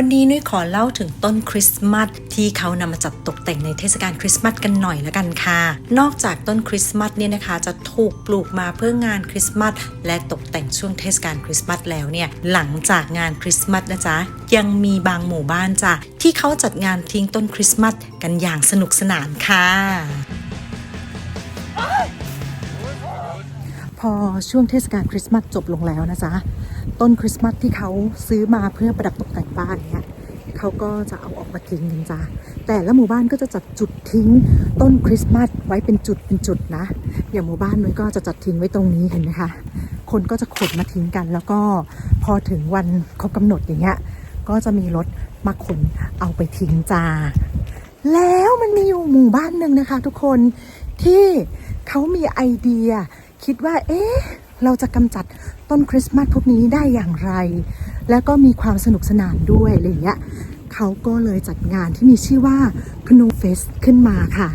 วันนี้นุ้ยขอเล่าถึงต้นคริสต์มาสที่เขานำมาจัดตกแต่งในเทศกาลคริสต์มาสกันหน่อยละกันค่ะ นอกจากต้นคริสต์มาสเนี่ยนะคะ จะถูกปลูกมาเพื่องานคริสต์มาสและตกแต่งช่วงเทศกาลคริสต์มาสแล้วเนี่ยหลังจากงานคริสต์มาสนะจ๊ะยังมีบางหมู่บ้านจ้ะที่เขาจัดงานทิ้งต้นคริสต์มาสกันอย่างสนุกสนานค่ะพอช่วงเทศกาลคริสต์มาสจบลงแล้วนะจ๊ะ ต้นคริสต์มาสที่เขาซื้อมาเพื่อประดับตกแต่งบ้านเนี่ยเขาก็จะเอาออกมาทิ้งกันจ้ะแต่ละหมู่บ้านก็จะจัดจุดทิ้งต้นคริสต์มาสไว้เป็นจุดเป็นจุดนะ อย่างหมู่บ้านนุ้ยก็จะจัดทิ้งไว้ตรงนี้เห็นไหมคะคนก็จะขนมาทิ้งกัน แล้วก็พอถึงวันครบกำหนดอย่างเงี้ยก็จะมีรถมาขนเอาไปทิ้งจ้าแล้วมันมีอยู่หมู่บ้านหนึ่งนะคะ ทุกคนที่เขามีไอเดีย คิดว่า เอ๊ะ เราจะกำจัดต้นคริสต์มาสพวกนี้ได้อย่างไร แล้วก็มีความสนุกสนานด้วยอะไรเงี้ยเขาก็เลยจัดงานที่มีชื่อว่าพนูเฟสขึ้นมาค่ะ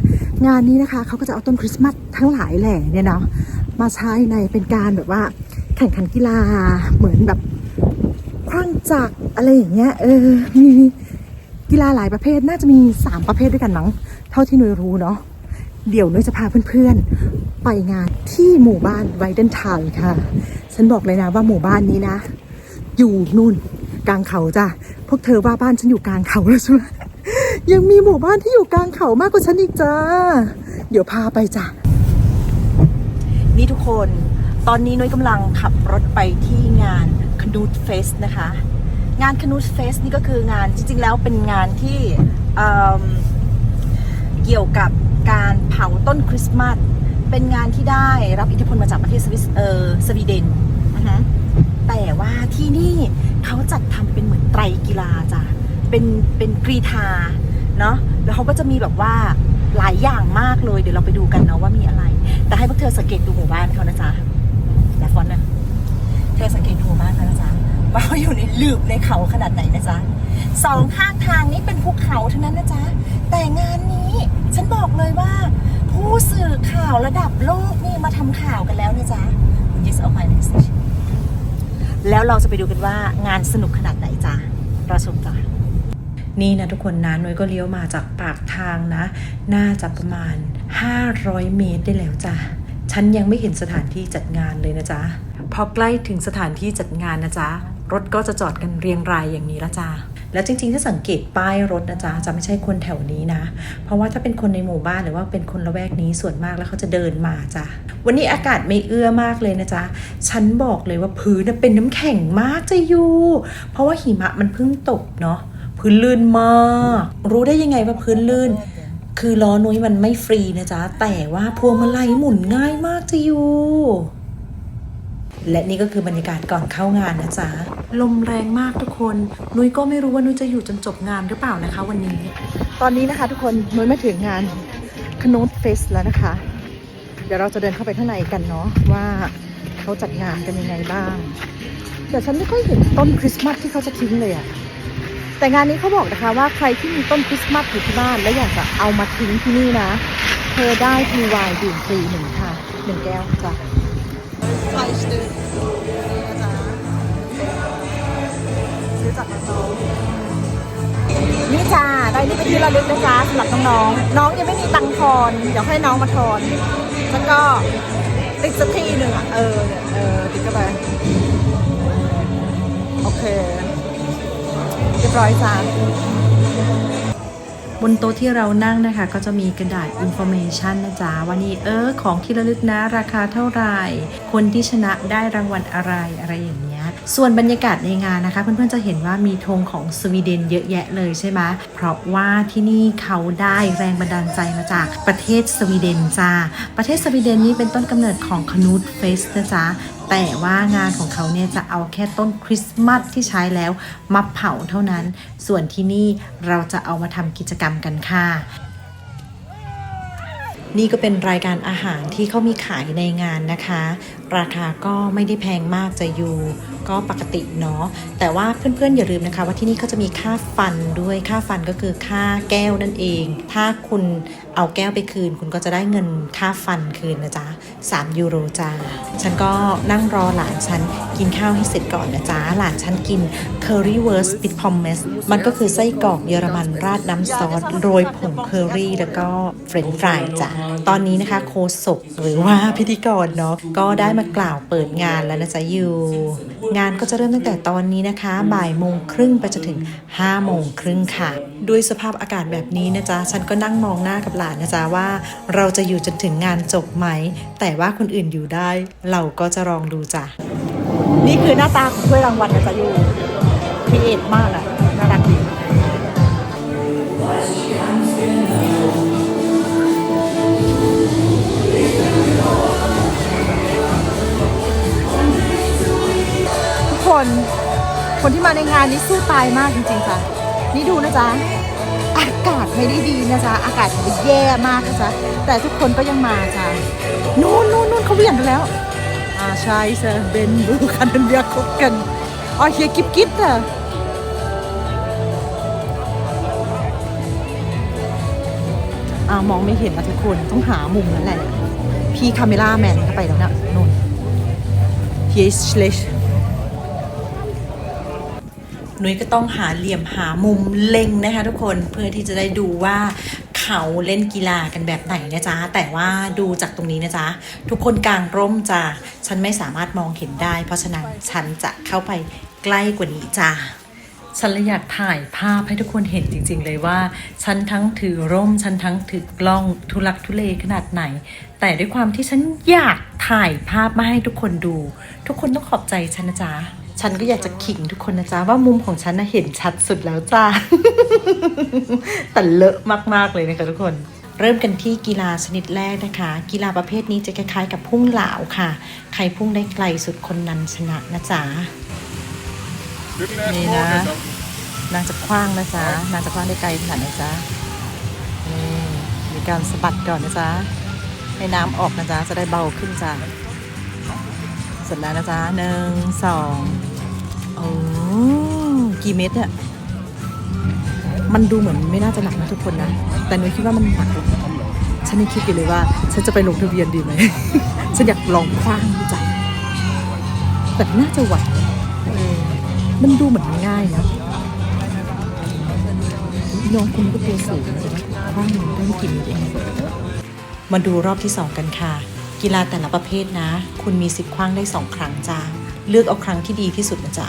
งานนี้นะคะเขาก็จะเอาต้นคริสต์มาสทั้งหลายแหล่เนี่ยเนาะมาใช้ในเป็นการแบบว่าแข่งขันกีฬาเหมือนแบบคว้างจักรอะไรอย่างเงี้ยเออมีกีฬาหลายประเภทน่าจะมี 3 ประเภทด้วยกันมั้งเท่าที่หนุยรู้เนาะ เดี๋ยวนุ้ยจะพาเพื่อนๆ ไปงานที่หมู่บ้านไวเดนทาวค่ะ ฉันบอกเลยนะว่าหมู่บ้านนี้นะ อยู่นู่นกลางเขาจ้ะ พวกเธอว่าบ้านฉันอยู่กลางเขาแล้วใช่ไหมยังมีหมู่บ้านที่อยู่กลางเขามากกว่าฉันอีกจ้า เดี๋ยวพาไปจ้ะ นี่ทุกคน ตอนนี้นุ้ยกำลังขับรถไปที่งานคนูดเฟสนะคะ งานคนูดเฟสนี่ก็คืองานจริงๆแล้วเป็นงานที่เอิ่มเกี่ยวกับ การเผาต้นคริสต์มาสเป็นงานที่ได้รับอิทธิพลมาจากประเทศสวิสเออสวีเดนอือฮึแต่ว่าที่นี่เขาจัดทำเป็นเหมือนไตรกีฬาจ้ะเป็นเป็นกรีธาเนาะแล้วเขาก็จะมีแบบว่าหลายอย่างมากเลยเดี๋ยวเราไปดูกันเนาะว่ามีอะไร แต่ให้พวกเธอสังเกตดูหมู่บ้านเขานะจ๊ะและฟอนต์นะเธอสังเกตดูหมู่บ้านเขานะจ๊ะว่าเขาอยู่ในหลืบในเขาขนาดไหนนะจ๊ะสองข้างทางนี้เป็นภูเขาทั้งนั้นนะจ๊ะแต่งานนี้ ฉันบอกเลยว่า ผู้สื่อข่าวระดับโลกนี่มาทำข่าวกันแล้วนะจ๊ะคุณยิสเอาไปในสแล้วเราจะไปดูกันว่างานสนุกขนาดไหนจ๊ะรอชมจ้ะนี่นะทุกคนนะนุ้ยก็เลี้ยวมาจากปากทางนะ น่าจะประมาณ 500 เมตรได้แล้วจ้ะฉันยังไม่เห็นสถานที่จัดงานเลยนะจ๊ะ พอใกล้ถึงสถานที่จัดงานนะจ๊ะ รถก็จะจอดกันเรียงรายอย่างนี้ละจ้ะ แล้วจริง ๆ ถ้าสังเกตป้ายรถนะจ๊ะจะไม่ใช่คนแถวนี้นะ เพราะว่าถ้าเป็นคนในหมู่บ้านหรือว่าเป็นคนละแวกนี้ส่วนมากแล้วเขาจะเดินมาจ้ะวันนี้อากาศไม่เอื้อมากเลยนะจ๊ะฉันบอกเลยว่าพื้นเป็นน้ำแข็งมากจะอยู่ เพราะว่าหิมะมันเพิ่งตกเนาะพื้นลื่นมาก รู้ได้ยังไงว่าพื้นลื่น คือล้อนุ้ยมันไม่ฟรีนะจ๊ะ แต่ว่าพวงมาลัยหมุนง่ายมากจะอยู่ และนี่ก็คือบรรยากาศก่อนเข้างานนะจ๊ะ ลมแรงมากทุกคน นุ้ยก็ไม่รู้ว่านุ้ยจะอยู่จนจบงานหรือเปล่านะคะ วันนี้ ตอนนี้นะคะ ทุกคนนุ้ยมาถึงงานคโนดเฟสแล้วนะคะ เดี๋ยวเราจะเดินเข้าไปข้างในกันเนาะว่าเขาจัดงานกันยังไงบ้าง แต่ฉันไม่ค่อยเห็นต้นคริสต์มาสที่เขาจะทิ้งเลยอะแต่งานนี้เขาบอกนะคะว่าใครที่มีต้นคริสต์มาสอยู่ที่บ้านและอยากจะเอามาทิ้งที่นี่นะ เธอได้ทีวายดื่มฟรีหนึ่งค่ะหนึ่งแก้วจ้ะ จากน้องนี่จ้าได้นี่เป็นที่ระลึกนะจ๊ะสำหรับน้องๆน้องยังไม่มีตังค์ทอน เดี๋ยวให้น้องมาทอน แล้วก็ติดสักทีหนึ่งอะ เออเนี่ยเออ ติดเข้าไป โอเค เรียบร้อยจ้าบนโต๊ะที่เรานั่งนะคะก็จะมีกระดาษ information นะจ๊ะว่านี่เออของที่ระลึกนะราคาเท่าไหร่ คนที่ชนะได้รางวัลอะไรอะไรอย่างเงี้ย ส่วนบรรยากาศในงานนะคะ เพื่อนๆจะเห็นว่ามีธงของสวีเดนเยอะแยะเลยใช่ไหมเพราะว่าที่นี่เขาได้แรงบันดาลใจมาจากประเทศสวีเดนจ้า ประเทศสวีเดนนี้เป็นต้นกำเนิดของคนูดเฟสนะจ๊ะแต่ว่างานของเขาเนี่ยจะเอาแค่ต้นคริสต์มาสที่ใช้แล้วมาเผาเท่านั้น ส่วนที่นี่เราจะเอามาทำกิจกรรมกันค่ะนี่ก็เป็นรายการอาหารที่เขามีขายในงานนะคะ ราคาก็ไม่ได้แพงมากจะอยู่ก็ปกติเนาะแต่ว่าเพื่อนๆอย่าลืมนะคะว่าที่นี่เขาจะมีค่าฟันด้วยค่าฟันก็คือค่าแก้วนั่นเอง ถ้าคุณเอาแก้วไปคืน คุณก็จะได้เงินค่าฟันคืนนะจ๊ะ3ยูโรจ้าฉันก็นั่งรอหลานฉันกินข้าวให้เสร็จก่อนนะจ๊ะหลานฉันกิน currywurst with pommes มันก็คือไส้กรอกเยอรมันราดน้ำซอสโรยผงเคอรี่ แล้วก็เฟรนฟรายจ้ะตอนนี้นะคะโคศกหรือว่าพิธีกรเนาะก็ได้มากล่าวเปิดงานแล้วนะจ๊ะยูงานก็จะเริ่มตั้งแต่ตอนนี้นะคะ บ่ายโมงครึ่งไปจนถึง5โมงครึ่งค่ะ ด้วยสภาพอากาศแบบนี้นะจ๊ะ ฉันก็นั่งมองหน้ากับหลานนะจ๊ะว่า เราจะอยู่จนถึงงานจบไหม แต่ว่าคนอื่นอยู่ได้ เราก็จะลองดูจ้ะ นี่คือหน้าตาของถ้วยรางวัลนะจ๊ะยูพีเอทมากอะ คนคนที่มาในงานนี้สู้ตายมากจริงๆค่ะ นี่ดูนะจ๊ะ อากาศไม่ได้ดีนะจ๊ะ อากาศม่ได้แย่มากนะจ๊ะ แต่ทุกคนก็ยังมาจ้ะนู่นนู่นนู่นเขาเวียนกันแล้วอ่าใช่เซเบนบูคันเบียคบกันอ๋อเฮียกิบกิบเถอะอ่ามองไม่เห็นนะทุกคนต้องหามุมนั่นแหละ พี่คาเมล่าแมนเข้าไปแล้วนะนู่นเฮียสเลช นุ้ยก็ต้องหาเหลี่ยมหามุมเล็งนะคะ ทุกคนเพื่อที่จะได้ดูว่าเขาเล่นกีฬากันแบบไหนนะจ๊ะ แต่ว่าดูจากตรงนี้นะจ๊ะ ทุกคนกลางร่มจ้ะฉันไม่สามารถมองเห็นได้ เพราะฉะนั้นฉันจะเข้าไปใกล้กว่านี้จ้ะฉันเลยอยากถ่ายภาพให้ทุกคนเห็นจริง ๆ เลยว่า ฉันทั้งถือร่ม ฉันทั้งถือกล้องทุลักทุเลขนาดไหน แต่ด้วยความที่ฉันอยากถ่ายภาพมาให้ทุกคนดู ทุกคนต้องขอบใจฉันนะจ๊ะ ฉันก็อยากจะขิงทุกคนนะจ๊ะ ว่ามุมของฉันนะเห็นชัดสุดแล้วจ้าแต่เลอะมาก ๆ เลยนะคะทุกคน เริ่มกันที่กีฬาชนิดแรกนะคะ กีฬาประเภทนี้จะคล้ายๆ กับพุ่งเหลาค่ะ ใครพุ่งได้ไกลสุดคนนั้นชนะนะจ๊ะนี่นะนางจะคว้างนะจ๊ะนางจะคว้างได้ไกลขนาดไหนจ๊ะนี่มีการสะบัดก่อนนะจ๊ะให้น้ำออกนะจ๊ะจะได้เบาขึ้นจ้ะเสร็จแล้วนะจ๊ะหนึ่งสอง โอ้กี่เม็ดเนี่ยมันดูเหมือนไม่น่าจะหนักนะทุกคนนะ แต่หนูคิดว่ามันหนัก ฉันยังคิดอยู่เลยว่า ฉันจะไปลงทะเบียนดีไหม ฉันอยากลองคว้างดูจ้ะแต่น่าจะไหวมันดูเหมือนง่ายนะน้องคุณก็ตัวสูงนะคว้างมันได้กี่เมตรเองมาดูรอบที่2กันค่ะ กีฬาแต่ละประเภทนะ คุณมีสิทธิ์คว้างได้2ครั้งจ้า เลือกเอาครั้งที่ดีที่สุดนะจ๊ะ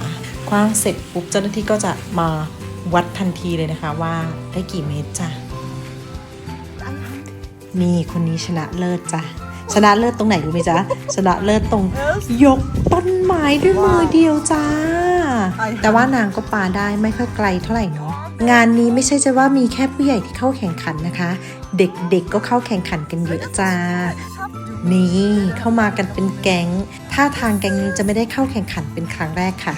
คว้างเสร็จปุ๊บเจ้าหน้าที่ก็จะมาวัดทันทีเลยนะคะว่าได้กี่เมตรจ้ะนี่คนนี้ชนะเลิศจ้ะชนะเลิศตรงไหนรู้ไหมจ๊ะชนะเลิศตรง ยกต้นไม้ด้วยมือเดียวจ้า แต่ว่านางก็ปาได้ไม่ค่อยไกลเท่าไหร่เนาะงานนี้ไม่ใช่จะว่ามีแค่ผู้ใหญ่ที่เข้าแข่งขันนะคะ เด็กๆก็เข้าแข่งขันกันเยอะจ้า นี่เข้ามากันเป็นแก๊งท่าทางแก๊งนี้จะไม่ได้เข้าแข่งขันเป็นครั้งแรกค่ะ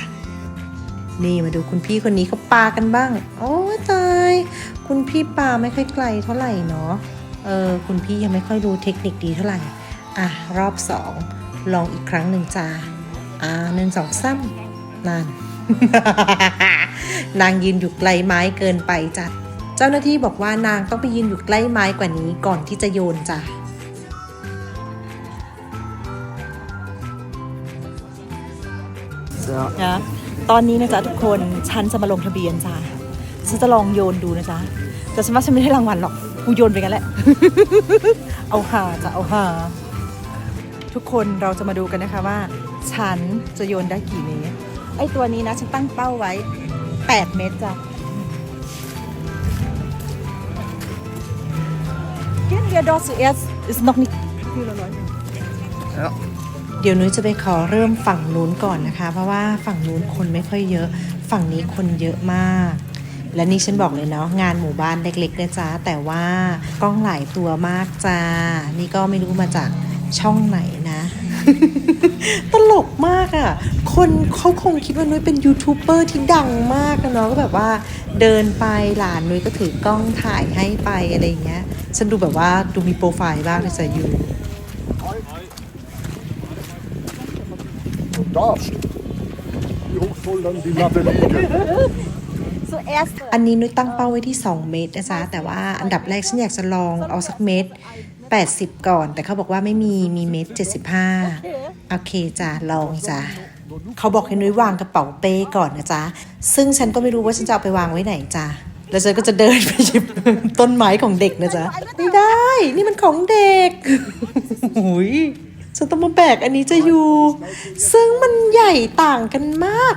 นี่มาดูคุณพี่คนนี้เขาปากันบ้าง โอ้ตายคุณพี่ปาไม่ค่อยไกลเท่าไหร่เนาะเออคุณพี่ยังไม่ค่อยรู้เทคนิคดีเท่าไหร่อะรอบสองลองอีกครั้งหนึ่งจ้าอ่าหนึ่งสองซ้ำนั่นนางยืนอยู่ไกลไม้เกินไปจ้ะเจ้าหน้าที่บอกว่านางต้องไปยืนอยู่ใกล้ไม้กว่านี้ก่อนที่จะโยนจ้ะ นะตอนนี้นะจ๊ะทุกคนฉันจะมาลงทะเบียนจ้ะฉันจะลองโยนดูนะจ๊ะแต่ฉันว่าฉันไม่ได้รางวัลหรอกกูโยนไปกันแหละ เอาหาจะเอาหาทุกคนเราจะมาดูกันนะคะว่า ฉันจะโยนได้กี่เมตรไอตัวนี้นะ ฉันตั้งเป้าไว้ 8 เมตรจ้ะเฮียนเดียดอสเอส is nog niet เดี๋ยวนุ้ยจะไปขอเริ่มฝั่งนู้นก่อนนะคะ เพราะว่าฝั่งนู้นคนไม่ค่อยเยอะ ฝั่งนี้คนเยอะมาก และนี่ฉันบอกเลยเนาะงานหมู่บ้านเล็กๆนะจ๊ะแต่ว่ากล้องหลายตัวมากจ้า นี่ก็ไม่รู้มาจากช่องไหนนะ ตลกมากอะ่ะ คนเขาคงคิดว่านุ้ยเป็นยูทูบเบอร์ที่ดังมากนะเนาะก็แบบว่าเดินไปหลานนุ้ยก็ถือกล้องถ่ายให้ไปอะไรอย่างเงี้ย ฉันดูแบบว่าดูมีโปรไฟล์บ้างเลยจ้ะยู Da steht. Wie hoch soll dann die Latte liegen? Zuerst อันนี้นุ้ยตั้งเป้าไว้ที่ 2 เมตรนะจ๊ะแต่ว่าอันดับแรกฉันอยากจะลองเอาสักเมตร 80 ก่อน แต่เขาบอกว่าไม่มีมีเมตร 75 โอเคจ้ะลองจ้ะเขาบอกให้นุ้ยวางกระเป๋าเป้ก่อนนะจ๊ะ ซึ่งฉันก็ไม่รู้ว่าฉันจะเอาไปวางไว้ไหนจ้ะแล้วฉันก็จะเดินไปหยิบต้นไม้ของเด็กนะจ๊ะ ไม่ได้ นี่มันของเด็กหุย ฉันต้องมาแบกอันนี้จะอยู่ ซึ่งมันใหญ่ต่างกันมาก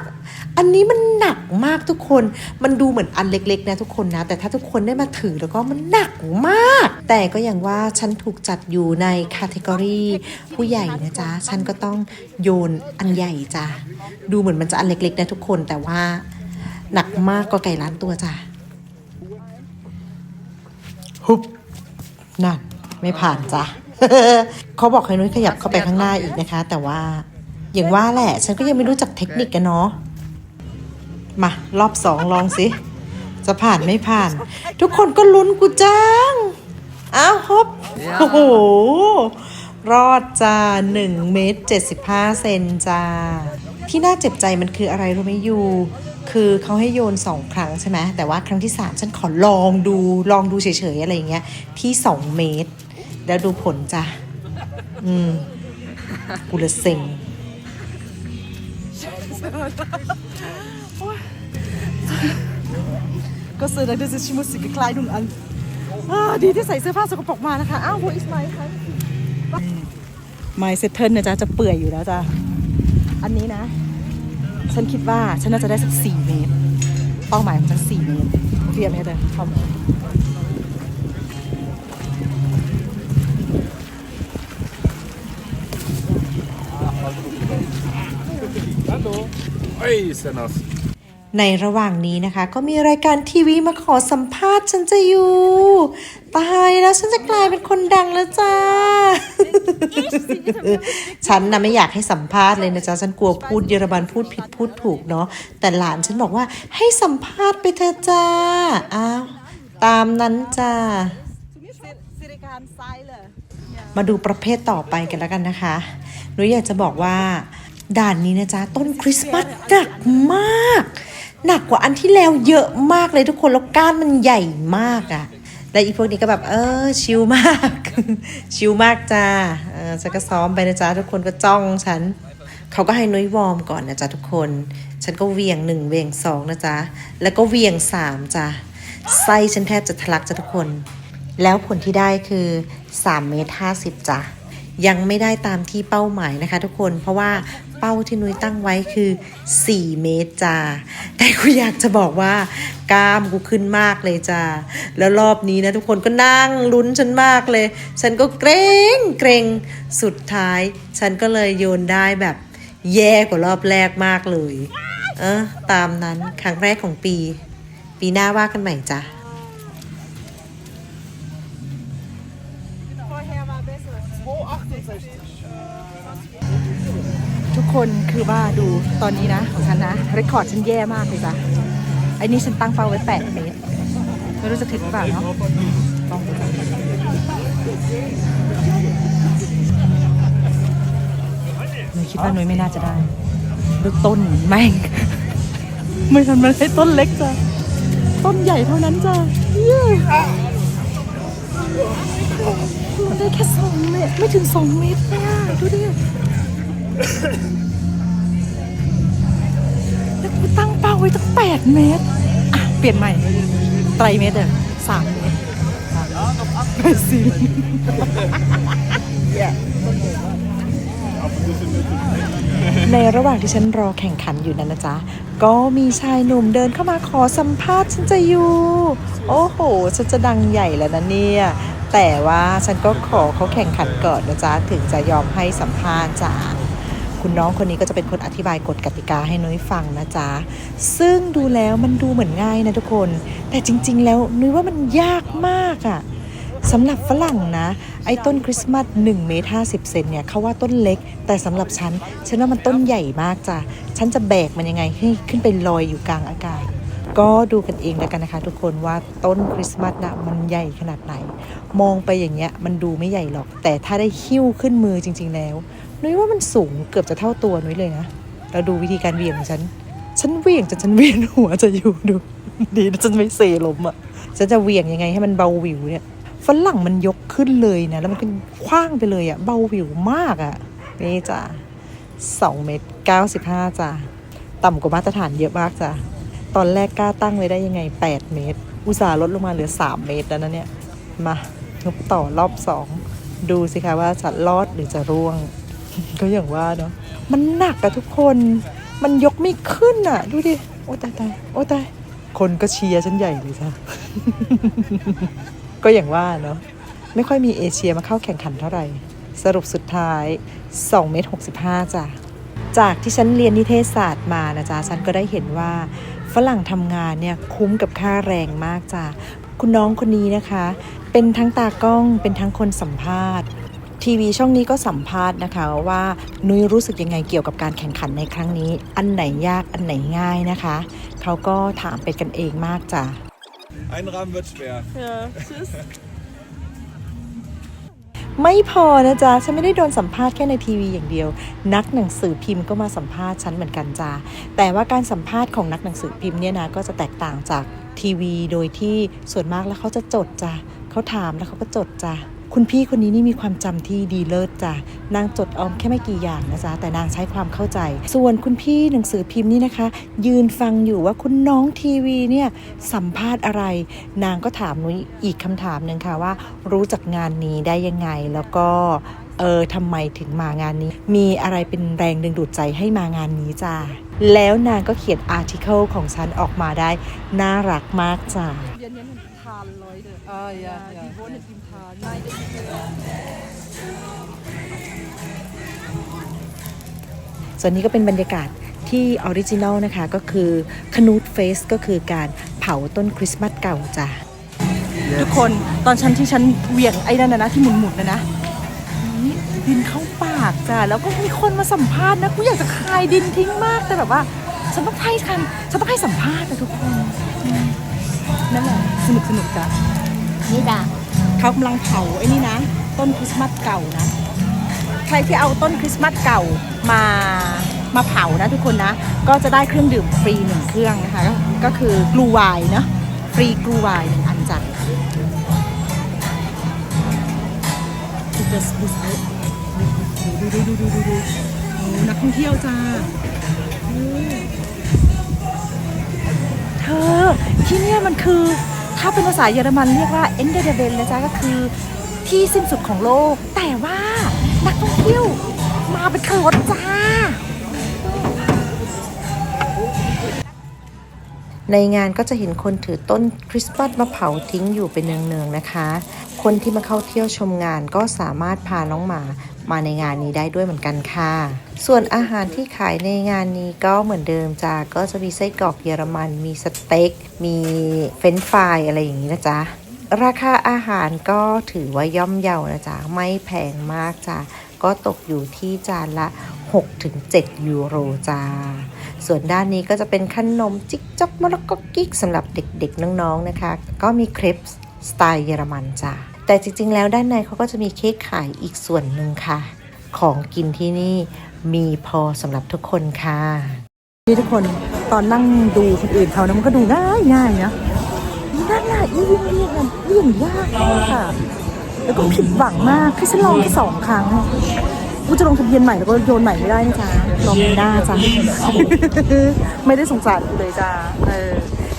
อันนี้มันหนักมากทุกคน มันดูเหมือนอันเล็กๆนะทุกคนนะ แต่ถ้าทุกคนได้มาถือแล้วก็มันหนักมาก แต่ก็อย่างว่าฉันถูกจัดอยู่ในคาเทกอรีผู้ใหญ่นะจ๊ะ ฉันก็ต้องโยนอันใหญ่จ้ะ ดูเหมือนมันจะอันเล็กๆนะทุกคนแต่ว่าหนักมากกว่าไก่ล้านตัวจ้ะฮุบนั่นไม่ผ่านจ้ะ เขาบอกให้นุ้ยขยับเข้าไปข้างหน้าอีกนะคะ แต่ว่าอย่างว่าแหละ ฉันก็ยังไม่รู้จักเทคนิคกันเนาะมารอบสองลองสิ จะผ่านไม่ผ่าน ทุกคนก็ลุ้นกูจังอ้าวฮบโอ้โห รอดจ้า1เมตร75เซนจ้า ที่น่าเจ็บใจมันคืออะไรรู้ไหมยูคือเขาให้โยนสองครั้งใช่ไหมแต่ว่าครั้งที่3ฉันขอลองดูลองดูเฉยๆอะไรอย่างเงี้ยที่2เมตร แล้วดูผลจ้ะ อืมกูละเซ็งก็ซื้อแล้ว das ist schmutzige Kleidung an อ่าดีที่ใส่เสื้อผ้าสกปรกมานะคะ อ้าว wo ist mein ไมเซตเทิลนะจ๊ะ จะเปื่อยอยู่แล้วจ้ะ อันนี้นะ ฉันคิดว่าฉันน่าจะได้สักสี่เมตร เป้าหมายของฉันสี่เมตรเรียบไหมเธอทอม Ei, ist der nass. ในระหว่างนี้นะคะ ก็มีรายการทีวีมาขอสัมภาษณ์ฉันจะอยู่ ตายแล้วฉันจะกลายเป็นคนดังแล้วจ้า ฉันนะไม่อยากให้สัมภาษณ์เลยนะจ๊ะ ฉันกลัวพูดเยอรมันพูดผิดพูดถูกเนาะแต่หลานฉันบอกว่าให้สัมภาษณ์ไปเถอะจ้าอ้าวตามนั้นจ้าสิริการไซเลยมาดูประเภทต่อไปกันแล้วกันนะคะหนูอยากจะบอกว่า ด่านนี้นะจ๊ะ ต้นคริสต์มาสหนักมาก หนักกว่าอันที่แล้วเยอะมากเลยทุกคน แล้วก้านมันใหญ่มากอะ่ะและอีพวกนี้ก็แบบ เออ ชิลมาก ชิลมากจ้าเออฉันก็ซ้อมไปนะจ๊ะ ทุกคนก็จ้องฉัน เขาก็ให้นุ้ยวอร์มก่อนนะจ๊ะทุกคน ฉันก็เวียงหนึ่งเวียงสองนะจ๊ะ แล้วก็เวียงสามจ้ะไส้ฉันแทบจะทะลักจ้ะทุกคน แล้วผลที่ได้คือ3เมตร50จ้ะ ยังไม่ได้ตามที่เป้าหมายนะคะ ทุกคนเพราะว่าเป้าที่นุ้ยตั้งไว้คือ 4 เมตรจ้าแต่กูอยากจะบอกว่ากล้ามกูขึ้นมากเลยจ้าแล้วรอบนี้นะทุกคนก็นั่งลุ้นฉันมากเลย ฉันก็เกรงเกรงสุดท้าย ฉันก็เลยโยนได้แบบแย่กว่ารอบแรกมากเลย เออตามนั้นครั้งแรกของปี ปีหน้าว่ากันใหม่จ้ะ คนคือว่าดูตอนนี้นะของฉันนะเรคคอร์ดฉันแย่มากเลยจ้ะไอ้นี่ฉันตั้งเป้าไว้ 8 เมตร ไม่รู้จะถึงหรือเปล่าเนาะลองดูหนูคิดว่าหนุ้ยไม่น่าจะได้ดูต้นแม่งไม่ทันมันให้ต้นเล็กจ้ะต้นใหญ่เท่านั้นจ้ะเย้มันได้แค่สองเมตร ไม่ถึงสองเมตรเลยดูดิ ตั้งเป้าไว้ตั้งแปดเมตร อะ เปลี่ยนใหม่ ไตรเมตรเออสามเมตรไปสิในระหว่างที่ฉันรอแข่งขันอยู่นั้นนะจ๊ะ ก็มีชายหนุ่มเดินเข้ามาขอสัมภาษณ์ฉันจะอยู่ โอ้โห ฉันจะดังใหญ่แล้วนะเนี่ย แต่ว่าฉันก็ขอเขาแข่งขันก่อนนะจ๊ะ ถึงจะยอมให้สัมภาษณ์จ้ะ คุณน้องคนนี้ก็จะเป็นคนอธิบายกฎกติกาให้นุ้ยฟังนะจ๊ะ ซึ่งดูแล้วมันดูเหมือนง่ายนะทุกคน แต่จริง ๆ แล้วนุ้ยว่ามันยากมากอะ่ะสำหรับฝรั่งนะ ไอ้ต้นคริสต์มาส1เมตร50 เซนเนี่ยเขาว่าต้นเล็ก แต่สำหรับฉัน ฉันว่ามันต้นใหญ่มากจ้ะ ฉันจะแบกมันยังไงให้ขึ้นไปลอยอยู่กลางอากาศก็ดูกันเองแล้วกันนะคะ ทุกคนว่าต้นคริสต์มาสนะมันใหญ่ขนาดไหน มองไปอย่างเงี้ยมันดูไม่ใหญ่หรอก แต่ถ้าได้หิ้วขึ้นมือจริง ๆ แล้ว นุ้ยว่ามันสูงเกือบจะเท่าตัวนุ้ยเลยนะแล้วดูวิธีการเวี่ยงของฉัน ฉันเวี่ยงจนฉันเวียนหัวจะอยู่ดู ดีนะฉันไม่เซล้มอะ ฉันจะเวี่ยงยังไงให้มันเบาวิวเนี่ย ฝรั่งมันยกขึ้นเลยนะ แล้วมันก็คว้างไปเลยอะ เบาวิวมากอะ นี่จ้ะสองเมตรเก้าสิบห้าจ้ะ ต่ำกว่ามาตรฐานเยอะมากจ้ะ ตอนแรกกล้าตั้งไว้ได้ยังไง8เมตร อุตส่าห์ลดลงมาเหลือ3เมตรแล้วนะเนี่ย มาทุบต่อรอบสอง ดูสิคะว่าจะรอดหรือจะร่วง ก็อย่างว่าเนาะมันหนักอะทุกคนมันยกไม่ขึ้นอะดูดิ โอ้ตายตายโอ้ตายคนก็เชียร์ฉันใหญ่เลยจ้ะก็อย่างว่าเนาะไม่ค่อยมีเอเชียมาเข้าแข่งขันเท่าไหร่ สรุปสุดท้าย2เมตร65จ้ะจากที่ฉันเรียนนิเทศศาสตร์มานะจ๊ะ ฉันก็ได้เห็นว่าฝรั่งทำงานเนี่ยคุ้มกับค่าแรงมากจ้ะ คุณน้องคนนี้นะคะ เป็นทั้งตากล้องเป็นทั้งคนสัมภาษณ์ ทีวีช่องนี้ก็สัมภาษณ์นะคะว่านุ้ยรู้สึกยังไงเกี่ยวกับการแข่งขันในครั้งนี้ อันไหนยากอันไหนง่ายนะคะเขาก็ถามเป็นกันเองมากจ้ะ Einrahmen wird schwer. Ja, tschüss. ไม่พอนะจ๊ะ ฉันไม่ได้โดนสัมภาษณ์แค่ในทีวีอย่างเดียว นักหนังสือพิมพ์ก็มาสัมภาษณ์ฉันเหมือนกันจ้าแต่ว่าการสัมภาษณ์ของนักหนังสือพิมพ์เนี่ยนะก็จะแตกต่างจากทีวี โดยที่ส่วนมากแล้วเขาจะจดจ้ะเขาถามแล้วเขาก็จดจ้ะ คุณพี่คนนี้นี่มีความจำที่ดีเลิศจ้ะนางจดออมแค่ไม่กี่อย่างนะจ๊ะแต่นางใช้ความเข้าใจ ส่วนคุณพี่หนังสือพิมพ์นี่นะคะ ยืนฟังอยู่ว่าคุณน้องทีวีเนี่ยสัมภาษณ์อะไร นางก็ถามนุ้ยอีกคำถามหนึ่งค่ะว่า รู้จักงานนี้ได้ยังไงแล้วก็ เออทำไมถึงมางานนี้ มีอะไรเป็นแรงดึงดูดใจให้มางานนี้จ้าแล้วนางก็เขียนอาร์ติเคิลของฉันออกมาได้ น่ารักมากจ้า Wir nennen Tal, Leute. Ah, ja, ja. Die wohnen im Tal. Nein, das ist ส่วนนี้ก็เป็นบรรยากาศที่ออริจินัลนะคะ ก็คือคนูดเฟสก็คือการเผาต้นคริสต์มาสเก่าจ้ะ ทุกคนตอนฉันที่ฉันเหวี่ยงไอ้นั่นนะนะที่หมุนๆนะนะ นี่ดินเข้าปากจ้ะแล้วก็มีคนมาสัมภาษณ์นะกูอยากจะคายดินทิ้งมากแต่แบบว่าฉันต้องให้คันฉันต้องให้สัมภาษณ์นะทุกคนอืมนั่นแหละสนุกสนุกจ้ะนี่จ้ะเขากำลังเผาไอ้นี่นะ ต้นคริสต์มาสเก่านะ ใครที่เอาต้นคริสต์มาสเก่ามามาเผานะทุกคนนะ ก็จะได้เครื่องดื่มฟรีหนึ่งเครื่องนะคะ ก็ก็คือกลูไวน์เนาะฟรีกลูไวน์หนึ่งอันจ้ะ das das ดูดูดูดูดูดูนักท่องเที่ยวจ้าเธอที่เนี่ยมันคือถ้าเป็นภาษาเยอรมันเรียกว่า e n d e r b e n นะจ๊ะก็คือที่สิ้นสุดของโลก แต่ว่านักท่องเที่ยวมาเป็นขบวนจ้า ในงานก็จะเห็นคนถือต้นคริสต์มาสมาเผาทิ้งอยู่เป็นเนืองๆนะคะ คนที่มาเข้าเที่ยวชมงานก็สามารถพาน้องหมามาในงานนี้ได้ด้วยเหมือนกันค่ะ ส่วนอาหารที่ขายในงานนี้ก็เหมือนเดิมจ้าก็จะมีไส้กรอกเยอรมัน มีสเต็ก มีเฟรนฟรายอะไรอย่างนี้นะจ๊ะ ราคาอาหารก็ถือว่าย่อมเยานะจ๊ะ ไม่แพงมากจ้ะก็ตกอยู่ที่จานละ 6-7 ยูโรจ้า ส่วนด้านนี้ก็จะเป็นขนมจิ๊กจ๊อกมะละกอกิ๊กสำหรับเด็กๆน้องๆนะคะ ก็มีคริปสไตล์เยอรมันจ้า แต่จริง ๆ แล้วด้านในเขาก็จะมีเค้กขายอีกส่วนหนึ่งค่ะ ของกินที่นี่มีพอสำหรับทุกคนค่ะนี่ทุกคนตอนนั่งดูคนอื่นเขานะมันก็ดูง่ายง่ายนะนี่นั่นน่ะอีวิ่งเรียกมันวิ่งยากเลยค่ะ แล้วก็ผิดหวังมากคือฉันลองแค่สองครั้งกูจะลงทะเบียนใหม่แล้วก็โยนใหม่ไม่ได้นะจ๊ะลองไม่ได้จ้ะไม่ได้สงสารกูเลยจ้าเออ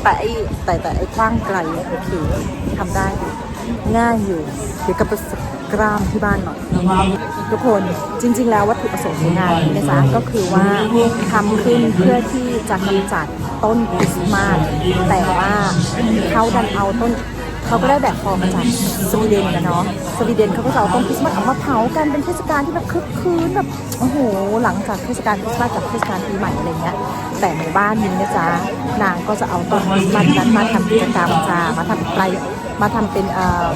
แต่ไอ้แต่แต่ไอ้คว้างไกลโอเคทำได้ ง่ายอยู่เดี๋ยวก็ไปกกล้ามที่บ้านหน่อยทุกคนจริง ๆ แล้ววัตถุประสงค์ของงานนี้นะจ๊ะก็คือว่าทำขึ้นเพื่อที่จะกำจัดต้นคริสต์มาสแต่ว่าเขาดันเอาต้นเขาก็ได้แบบฟอร์มมาจากสวีเดนกันเนาะสวีเดนเขาก็จะเอาต้นคริสต์มาสออกมาเผากันเป็นเทศกาลที่แบบคึกคืนแบบโอ้โหหลังจากเทศกาลคริสต์มาสกับเทศกาลปีใหม่อะไรเงี้ยแต่ในบ้านนี้นะจ๊ะนางก็จะเอาต้นคริสต์มาสนั้นมาทำกิจกรรมจ้ามาทำอะไร มาทำเป็น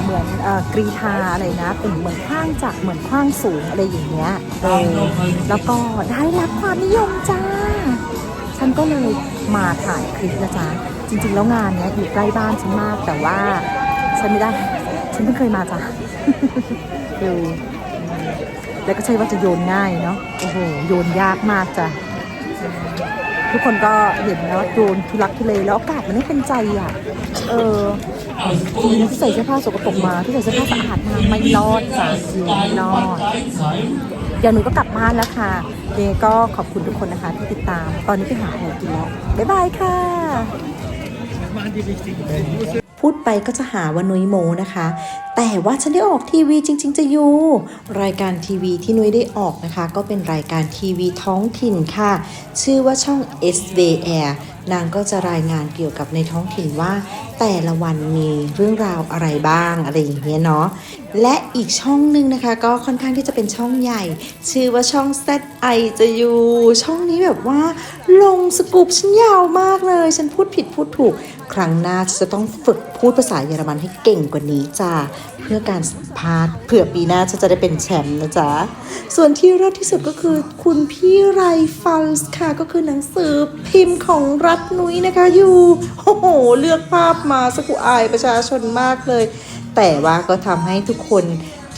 เหมือนกรีธาอะไรนะ เป็นเหมือนข้างจักเหมือนข้างสูงอะไรอย่างเงี้ยเออแล้วก็ได้รับความนิยมจ้า ฉันก็เลยมาถ่ายคลิปนะจ๊ะ จริง ๆ แล้วงานเนี้ยอยู่ใกล้บ้านฉันมาก แต่ว่าฉันไม่ได้ ฉันเพิ่งเคยมาจ้ะดูอืมแล้วก็ใช่ว่าจะโยนง่ายเนาะ โอ้โห โยนยากมากจ้ะ ทุกคนก็เห็นนะว่าโดนทุลักทุเลแล้วอากาศมันไม่เป็นใจอะ เออ ที่ใส่เสื้อผ้าสกปรกมาที่ใส่เสื้อผ้าสะอาดมาไม่รอดจ้ะไม่รอดเดี๋ยวหนูก็กลับบ้านแล้วค่ะเดก็ขอบคุณทุกคนนะคะที่ติดตาม ตอนนี้ไปหาอะไรกินแล้วบ๊ายบายค่ะ พูดไปก็จะหาว่านุ้ยโมนะคะ แต่ว่าฉันได้ออกทีวีจริง ๆ จะอยู่ รายการทีวีที่นุ้ยได้ออกนะคะ ก็เป็นรายการทีวีท้องถิ่นค่ะ ชื่อว่าช่อง s v r นางก็จะรายงานเกี่ยวกับในท้องถิ่นว่า แต่ละวันมีเรื่องราวอะไรบ้างอะไรอย่างเงี้ยเนาะและอีกช่องหนึ่งนะคะ ก็ค่อนข้างที่จะเป็นช่องใหญ่ ชื่อว่าช่อง ZI จะอยู่ช่องนี้แบบว่า ลงสกูปฉันยาวมากเลย ฉันพูดผิดพูดถูก ครั้งหน้าจะต้องฝึกพูดภาษาเยอรมันให้เก่งกว่านี้จ้าเพื่อการสัมภาษณ์เผื่อปีหน้าฉันจะได้เป็นแชมป์นะจ๊ะ ส่วนที่รอดที่สุดก็คือ คุณพี่ไรฟัลส์ค่ะก็คือหนังสือพิมพ์ของรัฐนุ้ยนะคะอยู่โอ้โห เลือกภาพมาสกุอายประชาชนมากเลย แต่ว่าก็ทำให้ทุกคน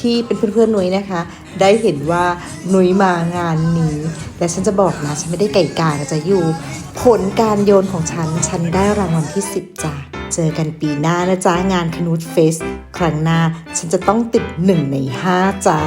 ที่เป็นเพื่อนๆหนุ่ยนะคะ ได้เห็นว่าหนุ่ยมางานนี้ และฉันจะบอกนะ ฉันไม่ได้ไก่กาจะอยู่ ผลการโยนของฉัน ฉันได้รางวัลที่ 10จ้ะเจอกันปีหน้านะจ๊ะ งานคนูดเฟส ครั้งหน้า ฉันจะต้องติดหนึ่งในห้าจ้า